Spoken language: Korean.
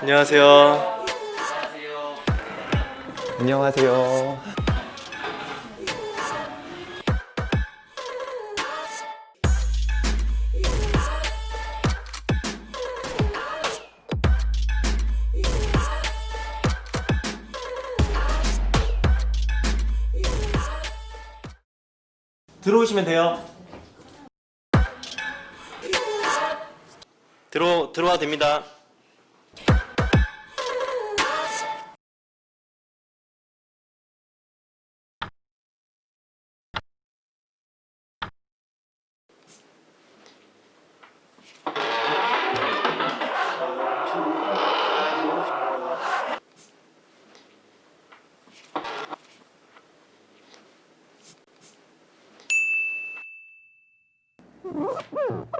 안녕하세요. 안녕하세요. 들어오시면 돼요. 들어 들어와도 됩니다. Oh,